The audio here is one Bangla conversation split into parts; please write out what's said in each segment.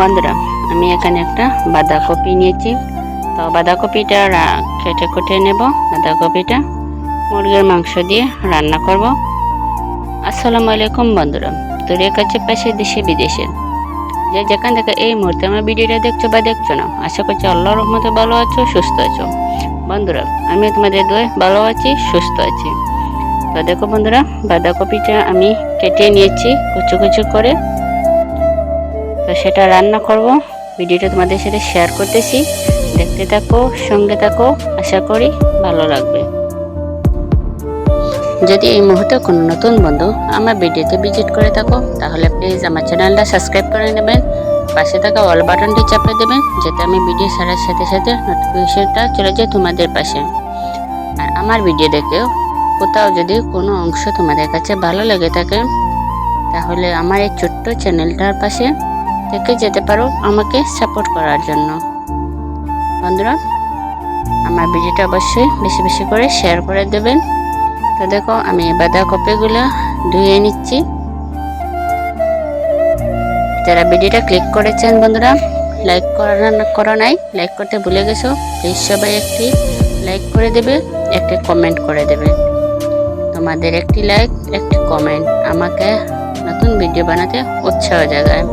বন্ধুরা, আমি এখানে একটা বাঁধাকপি নিয়েছি। তো বাঁধাকপিটা কেটে কুটে নেব। বাঁধাকপিটা মুরগির মাংস দিয়ে রান্না করব। আসসালামু আলাইকুম বন্ধুরা দূরের কাছে পাশে দেশে বিদেশে। যে যেখান থেকে এই মুহূর্তে আমার ভিডিওটা দেখছ বা দেখছ না, আশা করছি আল্লাহর রহমতে ভালো আছো, সুস্থ আছো। বন্ধুরা, আমি তোমাদের দোয়ে ভালো আছি, সুস্থ আছি। তো দেখো বন্ধুরা, বাঁধাকপিটা আমি কেটে নিয়েছি কুচু কুচু করে। তো সেটা রান্না করব। ভিডিওটা তোমাদের সাথে শেয়ার করতেছি। দেখতে থাকো, সঙ্গে থাকো। আশা করি ভালো লাগবে। যদি এই মুহূর্তে কোনো নতুন বন্ধু আমার ভিডিওতে ভিজিট করে থাকো, তাহলে প্লিজ আমার চ্যানেলটা সাবস্ক্রাইব করে নেবেন। পাশে থাকা অল বাটনটি চাপে দেবেন, যাতে আমি ভিডিও ছাড়ার সাথে সাথে নোটিফিকেশনটা চলে যায় তোমাদের পাশে। আর আমার ভিডিও দেখেও কোথাও যদি কোনো অংশ তোমাদের কাছে ভালো লেগে থাকে, তাহলে আমার এই ছোট্ট চ্যানেলটার পাশে থেকে যেতে পারো আমাকে সাপোর্ট করার জন্য। বন্ধুরা, আমার ভিডিওটা অবশ্যই বেশি বেশি করে শেয়ার করে দেবেন। তো দেখো, আমি বাঁধাকপিগুলো ধুয়ে নিচ্ছি। যারা ভিডিওটা ক্লিক করেছেন বন্ধুরা লাইক করা করা নাই লাইক করতে ভুলে গেছো প্লিজ সবাই একটি লাইক করে দেবে, একটি কমেন্ট করে দেবে। তোমাদের একটি লাইক একটি কমেন্ট আমাকে নতুন ভিডিও বানাতে উৎসাহ জাগায়।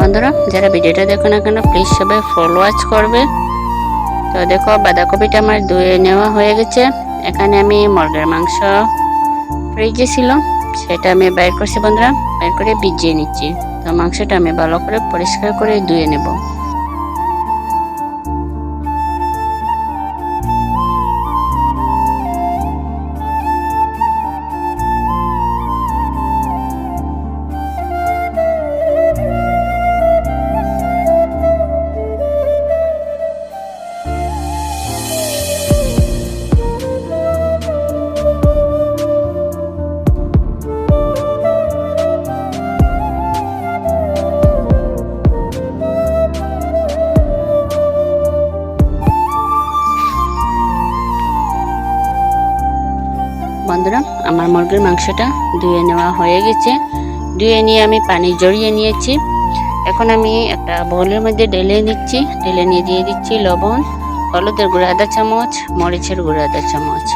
বন্ধুরা, যারা ভিডিওটা দেখো না কেন প্লিজ সবাই ফলো ওয়াচ করবে। তো দেখো, বাঁধাকপিটা আমার ধুয়ে নেওয়া হয়ে গেছে। এখানে আমি মর্গের মাংস ফ্রিজে ছিল, সেটা আমি বাইর করছি বন্ধুরা বাইর করে ভিজিয়ে নিচ্ছি। তো মাংসটা আমি ভালো করে পরিষ্কার করে ধুয়ে নেব। বন্ধুরা, আমার মুরগির মাংসটা ধুয়ে নেওয়া হয়ে গেছে। ধুয়ে নিয়ে আমি পানি জড়িয়ে নিয়েছি। এখন আমি একটা বোলের মধ্যে ঢেলে নিচ্ছি। ঢেলে নিয়ে দিয়ে দিচ্ছি লবণ, হলুদের গুঁড়ো আধা চামচ, মরিচের গুঁড়ো আধা চামচ।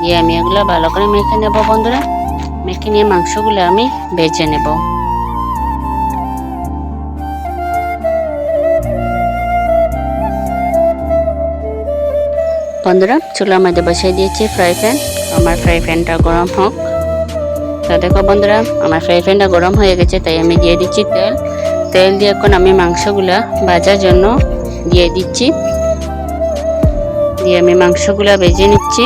দিয়ে আমি এগুলো ভালো করে মেখে নেব বন্ধুরা। মেখে নিয়ে মাংসগুলো আমি বেজে নেব। বন্ধুরা, চুলার মধ্যে বসিয়ে দিয়েছি ফ্রাই প্যান। আমার ফ্রাই প্যানটা গরম হোক। তো দেখো বন্ধুরা, আমার ফ্রাই প্যানটা গরম হয়ে গেছে, তাই আমি দিয়ে দিচ্ছি তেল। তেল দিয়ে এখন আমি মাংসগুলা ভাজার জন্য দিয়ে দিচ্ছি। দিয়ে আমি মাংসগুলা ভেজে নিচ্ছি।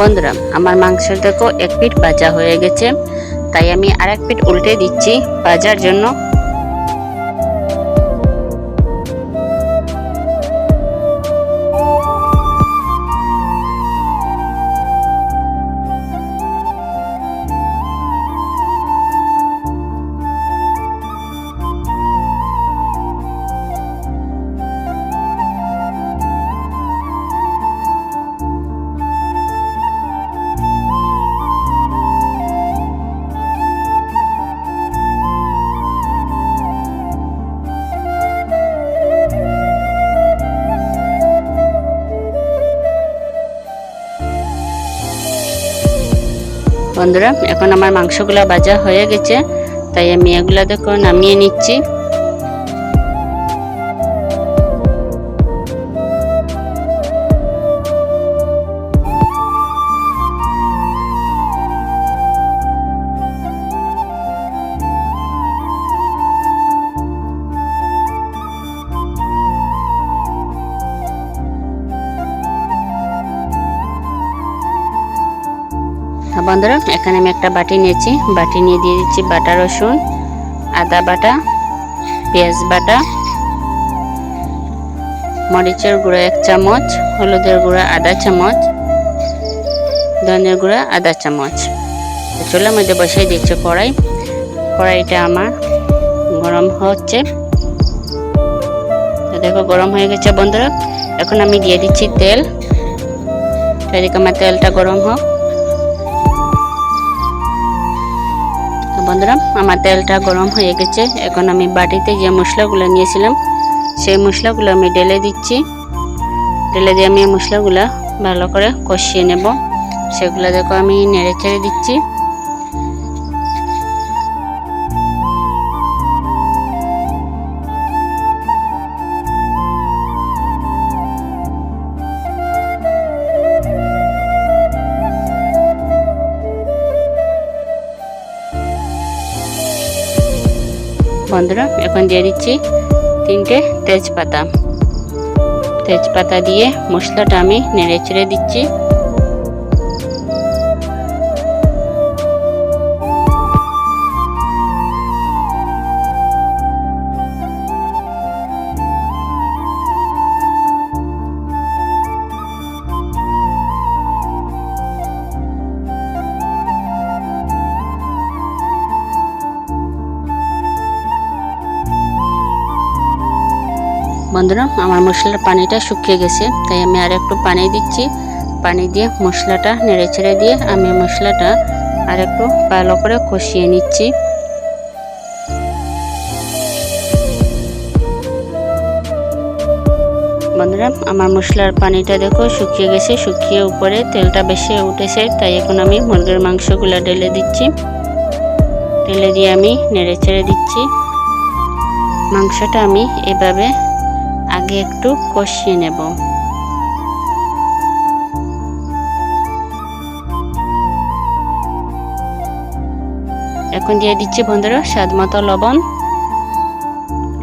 বন্ধুরা, আমার মাংসের দেখো এক পিঠ ভাজা হয়ে গেছে। তাই আমি আর এক পিঠ উল্টে দিচ্ছি ভাজার জন্য। বন্ধুরা এখন আমার মাংসগুলো ভাজা হয়ে গেছে তাই আমি এগুলো দেখো নামিয়ে নিচ্ছি। বন্ধুরা, এখানে আমি একটা বাটি নিয়েছি। বাটি নিয়ে দিয়ে দিচ্ছি বাটা, রসুন, আদা বাটা, পেঁয়াজ বাটা, মরিচের গুঁড়া এক চামচ, হলুদের গুঁড়া আধা চামচ, ধনের গুঁড়া আধা চামচ। চুলার মধ্যে বসিয়ে দিচ্ছে কড়াই। কড়াইটা আমার গরম হচ্ছে। দেখো, গরম হয়ে গেছে বন্ধুরা। এখন আমি দিয়ে দিচ্ছি তেল। আমার তেলটা গরম হোক। বন্ধুরা, আমার তেলটা গরম হয়ে গেছে। এখন আমি বাটিতে যে মশলাগুলো নিয়েছিলাম, সেই মশলাগুলো আমি ঢেলে দিচ্ছি। ঢেলে দিয়ে আমি মশলাগুলো ভালো করে কষিয়ে নেব। সেগুলো দেখো আমি নেড়ে ছেড়ে দিচ্ছি। বন্ধুরা এখন দিয়ে দিচ্ছি তিনটে তেজপাতা। তেজপাতা দিয়ে মশলাটা আমি নেড়ে চেড়ে দিচ্ছি। বন্ধুরা, আমার মশলার পানিটা শুকিয়ে গেছে, তাই আমি আর একটু পানি দিচ্ছি। পানি দিয়ে মশলাটা নেড়ে ছেড়ে দিয়ে আমি মশলাটা আর একটু ভালো করে কষিয়ে নিচ্ছি। বন্ধুরা, আমার মশলার পানিটা দেখো শুকিয়ে গেছে, শুকিয়ে উপরে তেলটা বেশি উঠেছে, তাই এখন আমি মুরগির মাংসগুলো ঢেলে দিচ্ছি। ঢেলে দিয়ে আমি নেড়ে ছেড়ে দিচ্ছি। মাংসটা আমি এভাবে আগে একটু কষিয়ে নেব। এখন দিয়ে দিচ্ছি বন্ধুরা স্বাদ মতো লবণ।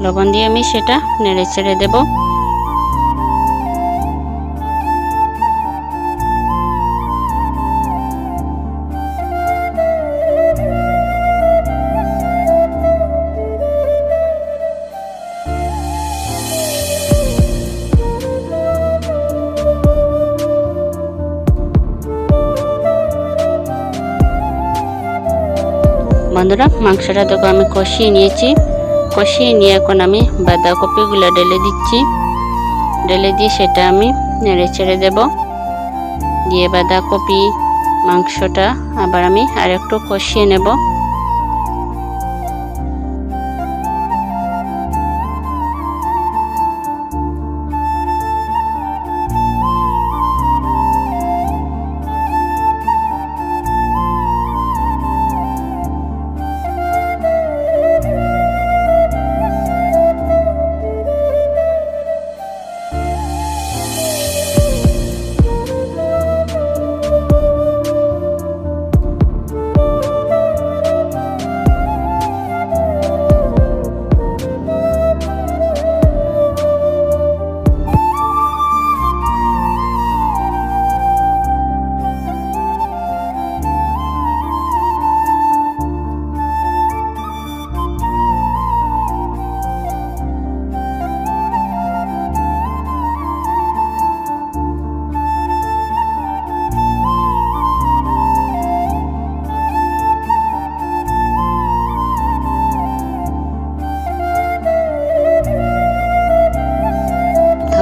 লবণ দিয়ে আমি সেটা নেড়ে ছেড়ে দেবো। বন্ধুরা, মাংসটা দেখো আমি কষিয়ে নিয়েছি। কষিয়ে নিয়ে এখন আমি বাঁধাকপিগুলো ডেলে দিচ্ছি। ডেলে দিয়ে সেটা আমি নেড়ে ছেড়ে দেব। দিয়ে বাঁধাকপি, মাংসটা আবার আমি আরেকটু কষিয়ে নেব।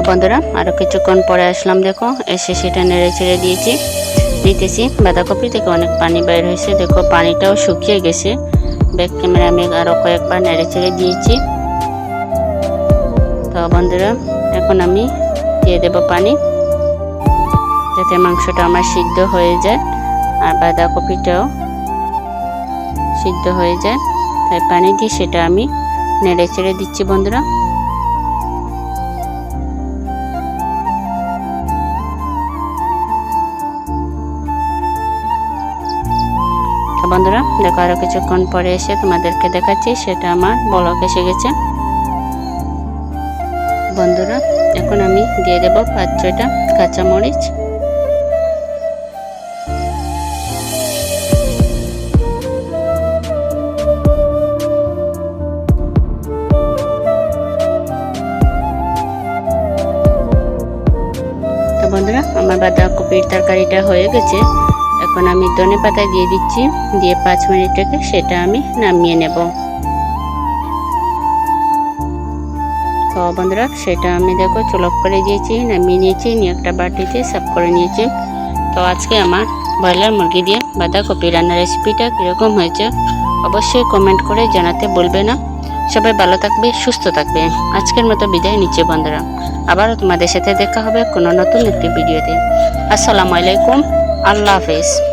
বন্ধুরা আরও কিছুক্ষণ পরে আসলাম, দেখো। এসে সেটা নেড়ে ছেড়ে দিয়েছি, দিতেছি। বাঁধাকপি থেকে অনেক পানি বাইর হয়েছে, দেখো, পানিটাও শুকিয়ে গেছে। ব্যাক ক্যামেরা আমি আরও কয়েকবার নেড়ে ছেড়ে দিয়েছি। তো বন্ধুরা, এখন আমি দিয়ে দেব পানি, যাতে মাংসটা আমার সিদ্ধ হয়ে যায় আর বাঁধাকপিটাও সিদ্ধ হয়ে যায়। তাই পানি দিয়ে সেটা আমি নেড়ে ছেড়ে দিচ্ছি, বন্ধুরা। বন্ধুরা, দেখো আরও কিছুক্ষণ পরে এসে তোমাদেরকে দেখাচ্ছি, সেটা আমার বলক এসে গেছে। বন্ধুরা, এখন আমি দিয়ে দেব পাঁচ ছয়টা কাঁচামরিচ বন্ধুরা, আমার বাঁধাকপির তরকারিটা হয়ে গেছে। এখন আমি ধনে পাতা দিয়ে দিচ্ছি, দিয়ে পাঁচ মিনিট রেখে সেটা আমি নামিয়ে নেব। তো বন্ধুরা, সেটা আমি দেখো চলক করে দিয়েছি, নামিয়ে নিয়েছি, নিয়ে একটা বাটিতে সাফ করে নিয়েছি। তো আজকে আমার ব্রয়লার মুরগি দিয়ে বাঁধাকপি রান্নার রেসিপিটা কীরকম হয়েছে, অবশ্যই কমেন্ট করে জানাতে বলবে না। সবাই ভালো থাকবে, সুস্থ থাকবে। আজকের মতো বিদায় নিচ্ছে বন্ধুরা। আবারও তোমাদের সাথে দেখা হবে কোনো নতুন একটি ভিডিওতে আসসালামু আলাইকুম। আল্লাহ হাফেজ।